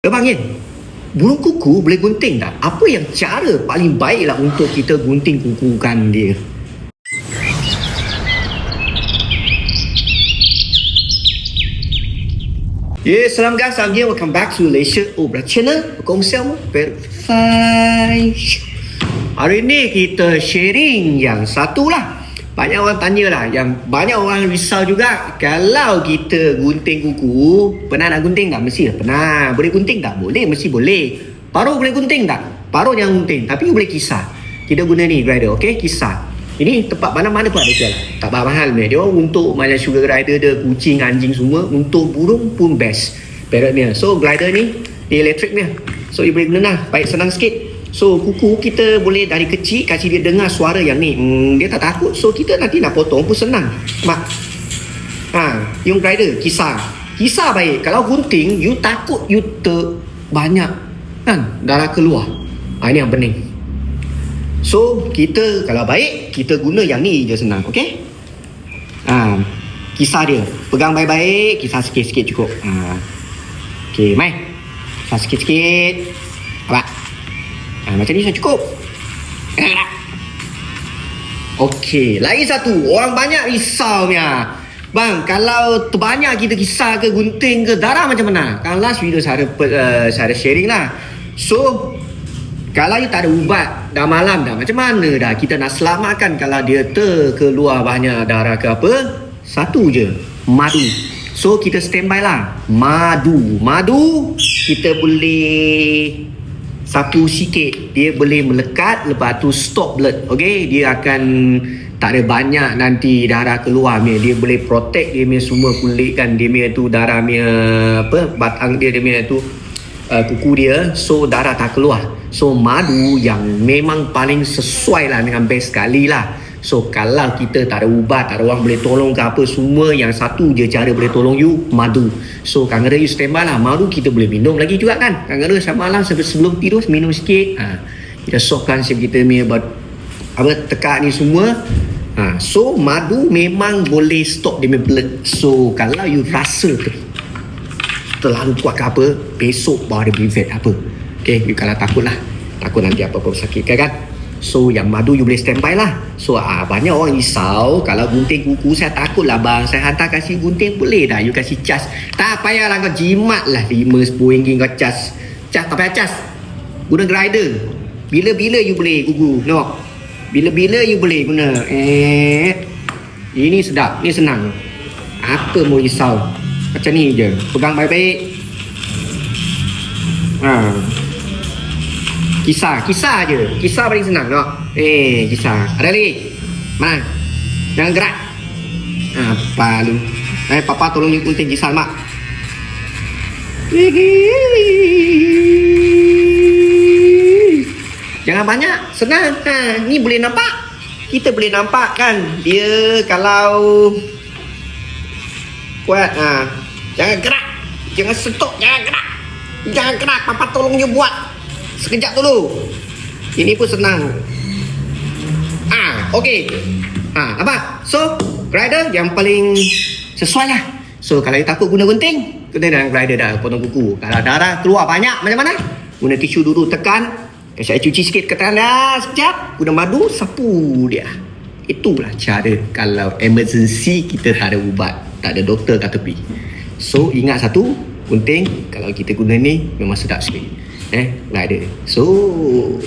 Abang Yin, burung kuku boleh gunting tak? Apa yang cara paling baiklah untuk kita gunting kukukan dia? Yeah, salam guys, I'm here. Welcome back to Malaysia Obra Channel. Berkongsi sama Verify. Hari ni kita sharing yang satu lah. Banyak orang tanya lah. Yang banyak orang risau juga. Kalau kita gunting kuku, pernah nak gunting tak? Mesti lah pernah. Boleh gunting tak? Boleh, mesti boleh. Paruh boleh gunting tak? Paruh jangan gunting. Tapi boleh kisar. Kita guna ni grinder, okay? Kisar. Ini tempat mana-mana pun ada jual. Tak mahal ni. Dia untuk macam sugar glider dia, kucing, anjing semua. Untuk burung pun best. Parrot ni. So glider ni, dia elektrik ni. So dia boleh guna lah. Baik senang sikit. So kuku kita boleh dari kecil kasih dia dengar suara yang ni. Hmm, dia tak takut. So kita nanti nak potong pun senang. Mak. Ha, yung glider, kisar. Kisar baik. Kalau gunting, you takut you ter banyak kan darah keluar. Ha, ini yang pening. So kita kalau baik kita guna yang ni je senang, okey? Ha, kisar dia. Pegang baik-baik, kisar sikit-sikit cukup. Ha. Okey, mai. Kisar sikit-sikit. Apa? Macam ni dah cukup. Okey, lagi satu. Orang banyak risau punya. Bang, kalau terbanyak kita kisar ke gunting ke darah macam mana? Kan last video saya uh, saya sharing lah. So, kalau you tak ada ubat dah malam dah macam mana dah kita nak selamatkan kalau dia terkeluar banyak darah ke apa satu je madu so kita standby lah madu madu kita boleh sapu sikit dia boleh melekat lepas tu stop blood okay dia akan tak ada banyak nanti darah keluar dia, dia boleh protect dia punya semua kulit kan? Dia punya tu darah punya apa batang dia dia punya tu uh, kuku dia so darah tak keluar. So madu yang memang paling sesuai lah dengan best sekali lah so kalau kita tak ada ubat tak ada orang boleh tolong ke apa semua yang satu je cara boleh tolong you madu. So kangen you standby lah. Madu kita boleh minum lagi juga kan? Kangen setiap malam sebelum tidur minum sikit. Ha, kita sokkan siap kita punya apa tekak ni semua. Ha, so madu memang boleh stop dia punya blood. So kalau you rasa terlalu kuat ke apa besok baru ada brevet apa. Okay, you kalau takut lah. Takut nanti apa-apa sakit kan kan So yang madu you boleh standby lah. So ah, banyak orang risau. Kalau gunting kuku saya takut lah bang. Saya hantar kasih gunting boleh dah. You kasih cas. Tak payah lah kau jimat lah. 5-10 ringgit kau cas. Cas tak payah cas. Guna grinder. Bila-bila you boleh kuku. No Bila-bila you boleh guna. Eh Ini sedap. Ini senang. Apa mau risau? Macam ni je. Pegang baik-baik. Ha. Kisah, kisah je. Kisah paling senang tengok. Eh, kisah. Ada lagi? Mana? Jangan gerak. Apa lu? Eh, papa tolong you gunting kisah mak. Jangan banyak, senang. Ha, ni boleh nampak. Kita boleh nampak kan dia kalau kuat ha. Jangan gerak. Jangan setok, jangan gerak. Jangan gerak, papa tolong you buat. Sekejap dulu. Ini pun senang. Ah, okey. Ah, apa? So, grinder yang paling sesuai lah. So, kalau you takut guna gunting, guna dengan grinder dah potong kuku. Kalau darah keluar banyak macam mana? Guna tisu dulu tekan. Air cuci sikit ke tangan dah sekejap. Guna madu, sapu dia. Itulah cara kalau emergency kita tak ada ubat. Tak ada doktor kat tepi. So, ingat satu. Gunting, kalau kita guna ni memang sedap sikit. Eh, grinder. So,